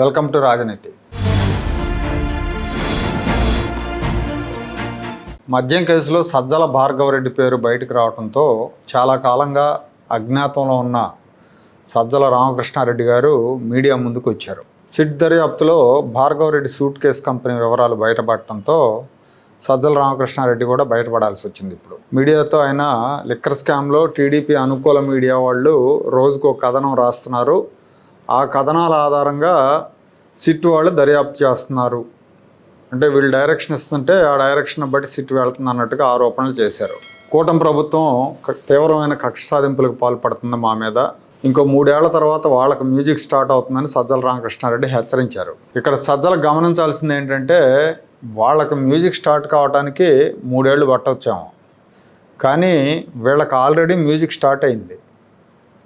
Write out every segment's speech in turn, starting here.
Welcome to రాజనీతి. మద్యం కేసులో సజ్జల భార్గవరెడ్డి పేరు బయటకు రావడంతో చాలా కాలంగా అజ్ఞాతంలో ఉన్న సజ్జల రామకృష్ణారెడ్డి గారు మీడియా ముందుకు వచ్చారు. సిట్ దర్యాప్తులో భార్గవరెడ్డి సూట్ కేస్ కంపెనీ వివరాలు బయటపడటంతో సజ్జల రామకృష్ణారెడ్డి కూడా బయటపడాల్సి వచ్చింది ఇప్పుడు. మీడియాతో ఆయన లిక్కర్ స్కామ్లో టీడీపీ అనుకూల మీడియా వాళ్ళు రోజుకు ఒక కథనం రాస్తున్నారు. ఆ కథనాల ఆధారంగా సిట్ వాళ్ళు దర్యాప్తు చేస్తున్నారు. అంటే వీళ్ళు డైరెక్షన్ ఇస్తుంటే ఆ డైరెక్షన్ బట్టి సిట్ వెళుతుంది అన్నట్టుగా ఆరోపణలు చేశారు. కూటమి ప్రభుత్వం తీవ్రమైన కక్ష సాధింపులకు పాల్పడుతుంది మా మీద. ఇంకో మూడేళ్ళ తర్వాత వాళ్ళకి మ్యూజిక్ స్టార్ట్ అవుతుందని సజ్జల రామకృష్ణారెడ్డి హెచ్చరించారు. ఇక్కడ సజ్జల గమనించాల్సింది ఏంటంటే వాళ్ళకి మ్యూజిక్ స్టార్ట్ కావడానికి మూడేళ్ళు పట్టవచ్చాము కానీ వీళ్ళకి ఆల్రెడీ మ్యూజిక్ స్టార్ట్ అయింది.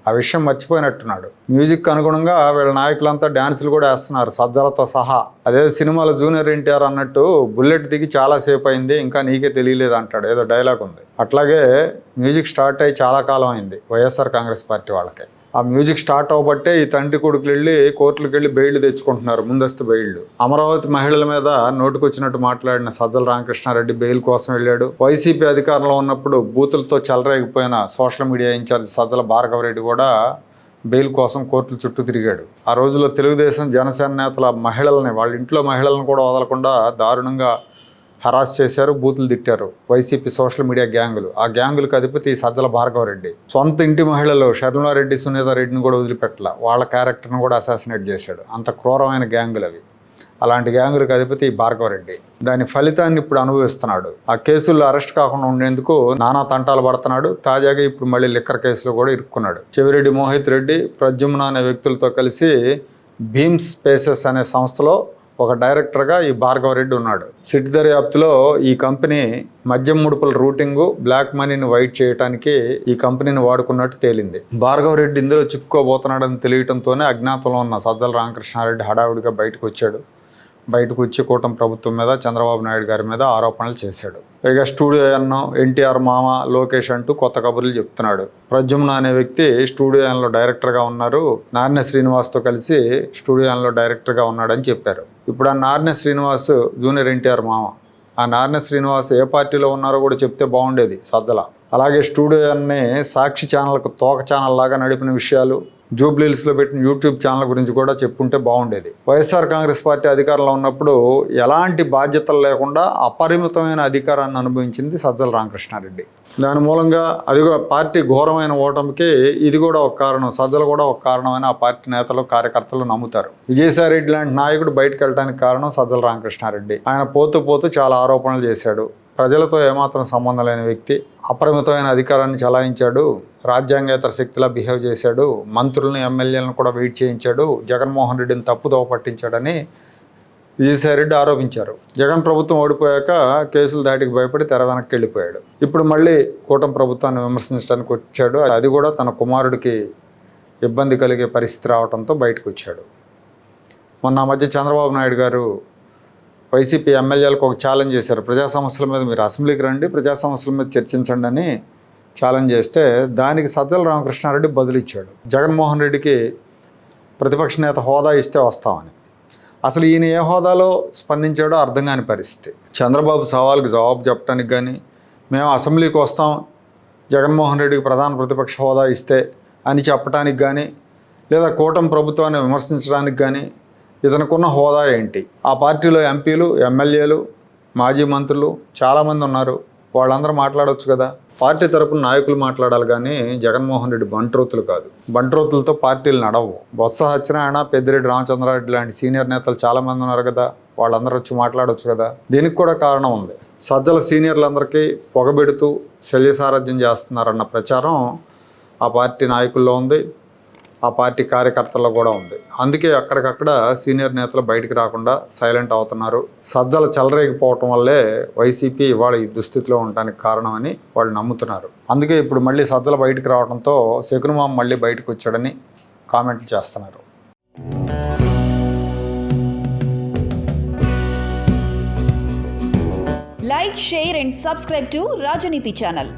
ఆ విషయం మర్చిపోయినట్టున్నాడు. మ్యూజిక్ అనుగుణంగా వీళ్ళ నాయకులంతా డ్యాన్సులు కూడా వేస్తున్నారు సజ్జలతో సహా. అదే సినిమాలో జూనియర్ ఎన్టీఆర్ అన్నట్టు బుల్లెట్ దిగి చాలా సేపు అయింది ఇంకా నీకే తెలియలేదు అంటాడు. ఏదో డైలాగ్ ఉంది. అట్లాగే మ్యూజిక్ స్టార్ట్ అయ్యి చాలా కాలం అయింది వైఎస్ఆర్ కాంగ్రెస్ పార్టీ వాళ్ళకి. ఆ మ్యూజిక్ స్టార్ట్ అవ్వబట్టే ఈ తండ్రి కొడుకులు వెళ్ళి కోర్టులకు వెళ్ళి బెయిల్ తెచ్చుకుంటున్నారు ముందస్తు బెయిల్ అమరావతి మహిళల మీద నోటుకొచ్చినట్టు మాట్లాడిన సజ్జల రామకృష్ణారెడ్డి బెయిల్ కోసం వెళ్ళాడు. వైసీపీ అధికారంలో ఉన్నప్పుడు బూతులతో చెలరేగిపోయిన social media in-charge Sajjala Bhargava Reddy కూడా బెయిల్ కోసం కోర్టుల చుట్టూ తిరిగాడు. ఆ రోజుల్లో తెలుగుదేశం జనసేన నేతల మహిళల్ని వాళ్ళ ఇంట్లో మహిళలను కూడా వదలకుండా దారుణంగా హరాస్ చేశారు బూతులు తిట్టారు. వైసీపీ సోషల్ మీడియా గ్యాంగులు. ఆ గ్యాంగులకు అధిపతి సజ్జల భార్గవరెడ్డి. సొంత ఇంటి మహిళలు షర్మిలారెడ్డి సునీత రెడ్డిని కూడా వదిలిపెట్టల. వాళ్ళ క్యారెక్టర్ను కూడా అసాసినేట్ చేశాడు. అంత క్రూరమైన గ్యాంగులు అవి. అలాంటి గ్యాంగులకు అధిపతి భార్గవరెడ్డి. దాని ఫలితాన్ని ఇప్పుడు అనుభవిస్తున్నాడు. ఆ కేసుల్లో అరెస్ట్ కాకుండా ఉండేందుకు నానా తంటాలు పడుతున్నాడు. తాజాగా ఇప్పుడు మళ్ళీ లిక్కర్ కేసులో కూడా ఇరుక్కున్నాడు. చెవిరెడ్డి మోహిత్ రెడ్డి ప్రద్యుమ్న అనే వ్యక్తులతో కలిసి భీమ్ స్పేసెస్ అనే సంస్థలో ఒక డైరెక్టర్గా ఈ భార్గవరెడ్డి ఉన్నాడు. సిటీ దర్యాప్తులో ఈ కంపెనీ మద్యం ముడుపుల రూటింగు బ్లాక్ మనీని వైట్ చేయడానికి ఈ కంపెనీని వాడుకున్నట్టు తేలింది. భార్గవరెడ్డి ఇందులో చిక్కుకోబోతున్నాడని తెలియటంతోనే అజ్ఞాతంలో ఉన్న సజ్జల రామకృష్ణారెడ్డి హడావుడిగా బయటకు వచ్చాడు. బయటకు వచ్చి కూటమి ప్రభుత్వం మీద చంద్రబాబు నాయుడు గారి మీద ఆరోపణలు చేశాడు. పైగా స్టూడియో అన్నం ఎన్టీఆర్ మామ లోకేష్ అంటూ కొత్త కబుర్లు చెప్తున్నాడు. ప్రజుమ్న అనే వ్యక్తి స్టూడియోలో డైరెక్టర్గా ఉన్నారు. నారాయణ శ్రీనివాస్తో కలిసి స్టూడియోలో డైరెక్టర్గా ఉన్నాడని చెప్పారు. ఇప్పుడు ఆ నారాయణ శ్రీనివాస్ జూనియర్ ఎన్టీఆర్ మామ ఆ నారాయణ శ్రీనివాస్ ఏ పార్టీలో ఉన్నారో కూడా చెప్తే బాగుండేది సద్దల. అలాగే స్టూడియో సాక్షి ఛానల్కు తోక ఛానల్ లాగా నడిపిన విషయాలు జూబ్లీహిల్స్లో పెట్టిన యూట్యూబ్ ఛానల్ గురించి కూడా చెప్పుంటే బాగుండేది. వైఎస్ఆర్ కాంగ్రెస్ పార్టీ అధికారంలో ఉన్నప్పుడు ఎలాంటి బాధ్యతలు లేకుండా అపరిమితమైన అధికారాన్ని అనుభవించింది సజ్జల రామకృష్ణారెడ్డి. దాని మూలంగా అది కూడా పార్టీ ఘోరమైన ఓటమికి ఇది కూడా ఒక కారణం. సజ్జలు కూడా ఒక కారణమని ఆ పార్టీ నేతలు కార్యకర్తలు నమ్ముతారు. విజయసాయిరెడ్డి లాంటి నాయకుడు బయటకు వెళ్ళడానికి కారణం సజ్జల రామకృష్ణారెడ్డి. ఆయన పోతూ పోతూ చాలా ఆరోపణలు చేశాడు. ప్రజలతో ఏమాత్రం సంబంధం లేని వ్యక్తి అపరిమితమైన అధికారాన్ని చలాయించాడు రాజ్యాంగేతర శక్తిలా బిహేవ్ చేశాడు మంత్రులను ఎమ్మెల్యేలను కూడా వెయిట్ చేయించాడు జగన్మోహన్ రెడ్డిని తప్పుదోవ పట్టించాడని విజయసాయిరెడ్డి ఆరోపించారు. జగన్ ప్రభుత్వం ఓడిపోయాక కేసులు దాటికి భయపడి తెర వెనక్కి వెళ్ళిపోయాడు. ఇప్పుడు మళ్ళీ కూటమి ప్రభుత్వాన్ని విమర్శించడానికి వచ్చాడు. అది కూడా తన కుమారుడికి ఇబ్బంది కలిగే పరిస్థితి రావడంతో బయటకు వచ్చాడు. మొన్న మధ్య చంద్రబాబు నాయుడు గారు వైసీపీ ఎమ్మెల్యేలకు ఒక ఛాలెంజ్ చేశారు. ప్రజా సమస్యల మీద మీరు అసెంబ్లీకి రండి ప్రజా సమస్యల మీద చర్చించండి అని ఛాలెంజ్ చేస్తే దానికి సజ్జల రామకృష్ణారెడ్డి బదులిచ్చాడు. జగన్మోహన్ రెడ్డికి ప్రతిపక్ష నేత హోదా ఇస్తే వస్తామని. అసలు ఈయన ఏ హోదాలో స్పందించాడో అర్థం కాని పరిస్థితి. చంద్రబాబు సవాల్కి జవాబు చెప్పడానికి కానీ మేము అసెంబ్లీకి వస్తాం జగన్మోహన్ రెడ్డికి ప్రధాన ప్రతిపక్ష హోదా ఇస్తే అని చెప్పడానికి కానీ లేదా కూటమి ప్రభుత్వాన్ని విమర్శించడానికి కానీ ఇతనుకున్న హోదా ఏంటి? ఆ పార్టీలో ఎంపీలు ఎమ్మెల్యేలు మాజీ మంత్రులు చాలామంది ఉన్నారు. వాళ్ళందరూ మాట్లాడవచ్చు కదా? పార్టీ తరపున నాయకులు మాట్లాడాలి కానీ జగన్మోహన్ రెడ్డి బంట్రోతులు కాదు. బంట్రోతులతో పార్టీలు నడవు. బొత్స సత్యనారాయణ పెద్దిరెడ్డి రామచంద్రారెడ్డి లాంటి సీనియర్ నేతలు చాలామంది ఉన్నారు కదా? వాళ్ళందరూ వచ్చి మాట్లాడవచ్చు కదా? దీనికి కూడా కారణం ఉంది. సజ్జల సీనియర్లందరికీ పొగబెడుతూ శల్యసారథ్యం చేస్తున్నారన్న ప్రచారం ఆ పార్టీ నాయకుల్లో ఉంది. ఆ పార్టీ కార్యకర్తల్లో కూడా ఉంది. అందుకే అక్కడికక్కడ సీనియర్ నేతలు బయటికి రాకుండా సైలెంట్ అవుతున్నారు. సజ్జలు చెలరేగిపోవటం వల్లే వైసీపీ ఇవాళ ఈ దుస్థితిలో ఉండడానికి కారణమని వాళ్ళు నమ్ముతున్నారు. అందుకే ఇప్పుడు మళ్ళీ సజ్జలు బయటికి రావడంతో శకునుమామ మళ్ళీ బయటకు వచ్చాడని కామెంట్లు చేస్తున్నారు. Like share and subscribe to Rajaneeti channel